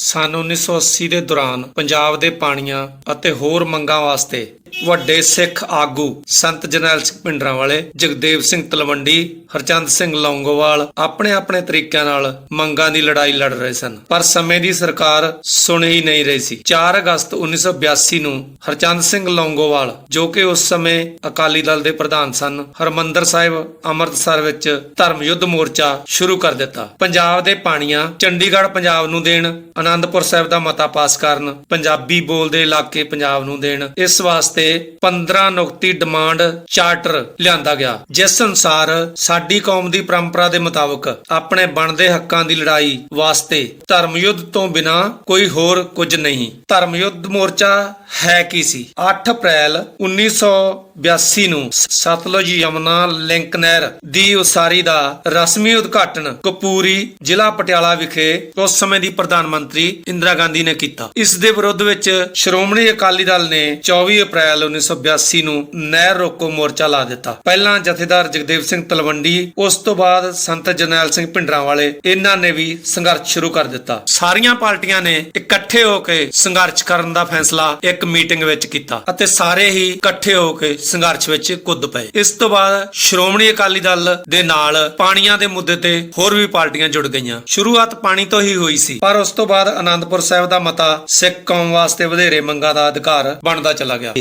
ਸਨ 1980 ਦੇ ਦੌਰਾਨ ਪੰਜਾਬ ਦੇ ਪਾਣੀਆਂ ਅਤੇ ਹੋਰ ਮੰਗਾਂ ਵਾਸਤੇ ਵੱਡੇ ਸਿੱਖ ਆਗੂ ਸੰਤ ਜਰਨੈਲ ਸਿੰਘ ਭਿੰਡਰਾਂ ਵਾਲੇ ਜਗਦੇਵ ਸਿੰਘ ਤਲਵੰਡੀ, ਹਰਚੰਦ ਸਿੰਘ ਲੌਂਗੋਵਾਲ ਆਪਣੇ ਆਪਣੇ ਤਰੀਕਿਆਂ ਨਾਲ ਮੰਗਾਂ ਦੀ ਲੜਾਈ ਲੜ ਰਹੇ ਸਨ। ਪਰ ਸਮੇਂ ਦੀ ਸਰਕਾਰ ਸੁਣ ਹੀ ਨਹੀਂ ਰਹੀ ਸੀ। 4 ਅਗਸਤ 1982 ਨੂੰ ਹਰਚੰਦ ਸਿੰਘ ਲੌਂਗੋਵਾਲ, ਜੋ ਕਿ ਉਸ ਸਮੇਂ ਅਕਾਲੀ ਦਲ ਦੇ ਪ੍ਰਧਾਨ ਸਨ, ਹਰਮੰਦਰ ਸਾਹਿਬ ਅੰਮ੍ਰਿਤਸਰ ਵਿੱਚ ਧਰਮ ਯੁੱਧ ਮੋਰਚਾ ਸ਼ੁਰੂ ਕਰ ਦਿੱਤਾ। ਪੰਜਾਬ ਦੇ ਪਾਣੀਆਂ ਚੰਡੀਗੜ੍ਹ ਪੰਜਾਬ ਨੂੰ ਦੇਣ ਆਨੰਦਪੁਰ ਸਾਹਿਬ ਦਾ ਮਤਾ ਪਾਸ ਕਰਨ, ਪੰਜਾਬੀ ਬੋਲਦੇ ਇਲਾਕੇ ਪੰਜਾਬ ਨੂੰ ਦੇਣ, ਇਸ ਵਾਸਤੇ 15 ਨੁਕਤੀ ਡਿਮਾਂਡ ਚਾਰਟਰ ਲਿਆਂਦਾ ਗਿਆ। ਜਿਸ ਅਨੁਸਾਰ ਸਾਡੀ ਕੌਮ ਦੀ ਪਰੰਪਰਾ ਦੇ ਮੁਤਾਬਕ ਆਪਣੇ ਬਣਦੇ ਹੱਕਾਂ ਦੀ ਲੜਾਈ ਵਾਸਤੇ ਧਰਮ ਯੁੱਧ ਤੋਂ ਬਿਨਾ ਕੋਈ ਹੋਰ ਕੁਝ ਨਹੀਂ। ਧਰਮ ਯੁੱਧ ਮੋਰਚਾ ਹੈ ਕੀ ਸੀ? 8 ਅਪ੍ਰੈਲ 1982 ਨੂੰ ਸਤਲੁਜ ਯਮਨਾ ਲਿੰਕ ਨਹਿਰ ਦੀ ਉਸਾਰੀ ਦਾ ਰਸਮੀ ਉਦਘਾਟਨ ਕਪੂਰੀ ਜ਼ਿਲ੍ਹਾ ਪਟਿਆਲਾ ਵਿਖੇ ਉਸ ਸਮੇਂ ਦੀ ਪ੍ਰਧਾਨ ਮੰਤਰੀ ਇੰਦਰਾ ਗਾਂਧੀ ਨੇ ਕੀਤਾ। ਇਸ ਦੇ ਵਿਰੁੱਧ ਵਿੱਚ ਸ਼੍ਰੋਮਣੀ ਅਕਾਲੀ ਦਲ ਨੇ 24 ਅਪ੍ਰੈਲ 1982 ਨੂੰ ਨਹਿਰ ਰੋਕੋ ਮੋਰਚਾ ਲਾ ਦਿੱਤਾ। ਪਹਿਲਾਂ ਜਥੇਦਾਰ ਜਗਦੇਵ ਸਿੰਘ ਤਲਵੰਡੀ, ਉਸ ਤੋਂ ਬਾਅਦ ਸੰਤ ਜਰਨੈਲ ਸਿੰਘ ਭਿੰਡਰਾਂ ਵਾਲੇ ਇਹਨਾਂ ਨੇ ਵੀ ਸੰਘਰਸ਼ ਸ਼ੁਰੂ ਕਰ ਦਿੱਤਾ। ਸਾਰੀਆਂ ਪਾਰਟੀਆਂ ਨੇ ਇਕੱਠੇ ਹੋ ਕੇ ਸੰਘਰਸ਼ ਕਰਨ ਦਾ ਫੈਸਲਾ ਇੱਕ ਮੀਟਿੰਗ ਵਿੱਚ ਕੀਤਾ ਅਤੇ ਸਾਰੇ ਹੀ ਇਕੱਠੇ ਹੋ ਕੇ ਸੰਘਰਸ਼ ਵਿੱਚ ਕੁੱਦ ਪਏ। ਇਸ ਤੋਂ ਬਾਅਦ ਸ਼੍ਰੋਮਣੀ ਅਕਾਲੀ ਦਲ ਦੇ ਨਾਲ ਪਾਣੀਆਂ ਦੇ ਮੁੱਦੇ ਤੇ ਹੋਰ ਵੀ ਪਾਰਟੀਆਂ ਜੁੜ ਗਈਆਂ। ਸ਼ੁਰੂਆਤ ਪਾਣੀ ਤੋਂ ਹੀ ਹੋਈ ਸੀ, ਪਰ ਉਸ ਤੋਂ ਬਾਅਦ ਆਨੰਦਪੁਰ ਸਾਹਿਬ ਦਾ ਮਤਾ ਸਿੱਖ ਕੌਮ ਵਾਸਤੇ ਵਧੇਰੇ ਮੰਗਾਂ ਦਾ ਅਧਿਕਾਰ ਬਣਦਾ ਚਲਾ ਗਿਆ।